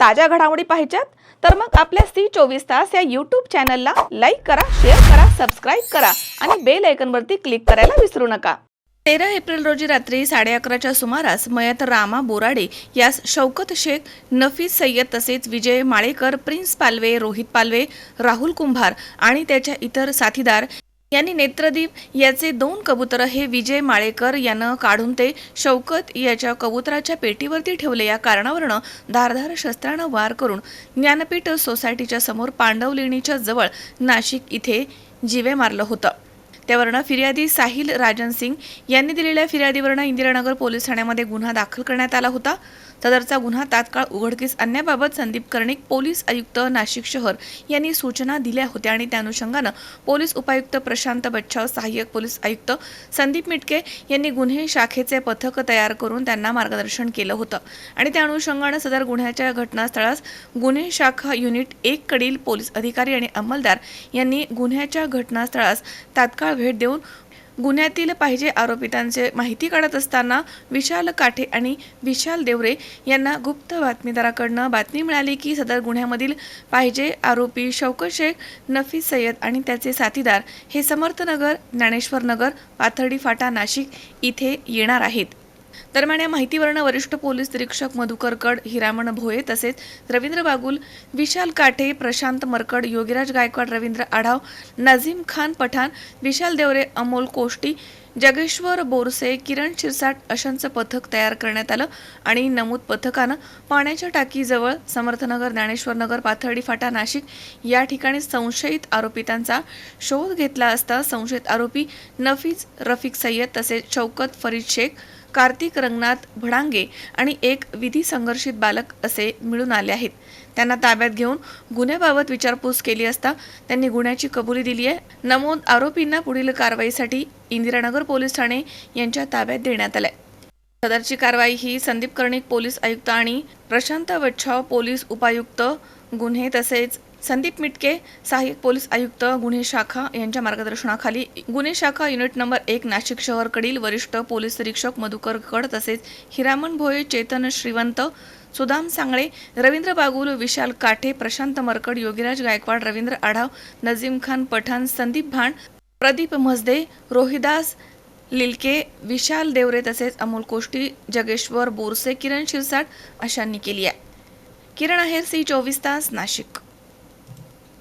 ताज्या घडामोडी पाहिजेत तर मग आपल्या सी चोवीस तास या यूट्यूब चॅनलला लाईक करा शेअर करा सबस्क्राईब करा आणि बेल आयकनवरती क्लिक करायला विसरू नका. तेरा एप्रिल रोजी रात्री साडे अकराच्या सुमारास मयत रामा बोराडे यास शौकत शेख नफीस सय्यद तसेच विजय माळेकर प्रिन्स पालवे रोहित पालवे राहुल कुंभार आणि त्याच्या इतर साथीदार यांनी नेत्रदीप याचे दोन कबुतर हे विजय माळेकर यानं काढून ते शौकत याच्या कबुतराच्या पेटीवरती ठेवले. या कारणावरनं धारधार शस्त्रानं वार करून ज्ञानपीठ सोसायटीच्या समोर पांडवलेणीच्या जवळ नाशिक इथे जिवे मारलं होतं. त्यावरनं फिर्यादी साहिल राजन सिंग यांनी दिलेल्या फिर्यादीवरनं इंदिरानगर पोलीस ठाण्यामध्ये गुन्हा दाखल करण्यात आला होता. सदरचा गुन्हा तात्काळ उघडकीस आणण्याबाबत संदीप कर्णिक पोलीस आयुक्त नाशिक शहर यांनी सूचना दिल्या होत्या आणि त्या अनुषंगानं पोलीस उपायुक्त प्रशांत बच्छाव सहाय्यक पोलीस आयुक्त संदीप मिटके यांनी गुन्हे शाखेचे पथक तयार करून त्यांना मार्गदर्शन केलं होतं. आणि त्या अनुषंगानं सदर गुन्ह्याच्या घटनास्थळास गुन्हे शाखा युनिट एक कडील पोलीस अधिकारी आणि अंमलदार यांनी गुन्ह्याच्या घटनास्थळास तात्काळ भेट देऊन गुन्ह्यातील पाहिजे आरोपितांचे माहिती काढत असताना विशाल काठे आणि विशाल देवरे यांना गुप्त बातमीदाराकडनं बातमी मिळाली की सदर गुन्ह्यामधील पाहिजे आरोपी शौकत शेख नफीस सय्यद आणि त्याचे साथीदार हे समर्थनगर ज्ञानेश्वरनगर पाथर्डी फाटा नाशिक इथे येणार आहेत. दरम्यान या माहितीवरनं वरिष्ठ पोलीस निरीक्षक मधुकर कड हिरामण भोये तसेच रवींद्र बागुल विशाल काठे प्रशांत मरकड योगीराज गायकवाड रवींद्र आढाव नझीम खान पठाण विशाल देवरे अमोल कोष्टी जगेश्वर बोरसे किरण शिरसाट अशांचं पथक तयार करण्यात आलं आणि नमूद पथकानं पाण्याच्या टाकीजवळ समर्थनगर ज्ञानेश्वरनगर पाथर्डी फाटा नाशिक या ठिकाणी संशयित आरोपितांचा शोध घेतला असता संशयित आरोपी नफीज रफिक सय्यद तसेच शौकत फरीद शेख कार्तिक रंगनाथ भडांगे आणि एक विधी संघर्षित बालक असे मिळून आले आहेत. त्यांना ताब्यात घेऊन गुन्ह्याबाबत विचारपूस केली असता त्यांनी गुन्ह्याची कबुली दिली आहे. नमूद आरोपींना पुढील कारवाईसाठी इंदिरानगर पोलीस ठाणे यांच्या ताब्यात देण्यात आलंय. सदरची कारवाई ही संदीप कर्णिक पोलीस आयुक्त आणि प्रशांत वच्छाव पोलीस उपायुक्त गुन्हे तसेच संदीप मिटके सहाय्यक पोलीस आयुक्त गुन्हे शाखा यांच्या मार्गदर्शनाखाली. गुन्हे शाखा युनिट नंबर एक नाशिक शहरकडील वरिष्ठ पोलीस निरीक्षक मधुकर गड तसेच हिरामन भोये चेतन श्रीवंत सुदाम सांगळे रवींद्र बागुल विशाल काठे प्रशांत मरकड योगीराज गायकवाड रवींद्र आढाव नजीम खान पठाण संदीप भाण प्रदीप म्हसदे रोहिदास लिलके विशाल देवरे तसेच अमोल कोष्टी जगेश्वर बोरसे किरण शिरसाट अशांनी केली आहे. किरण आहेर सी चोवीस तास नाशिक.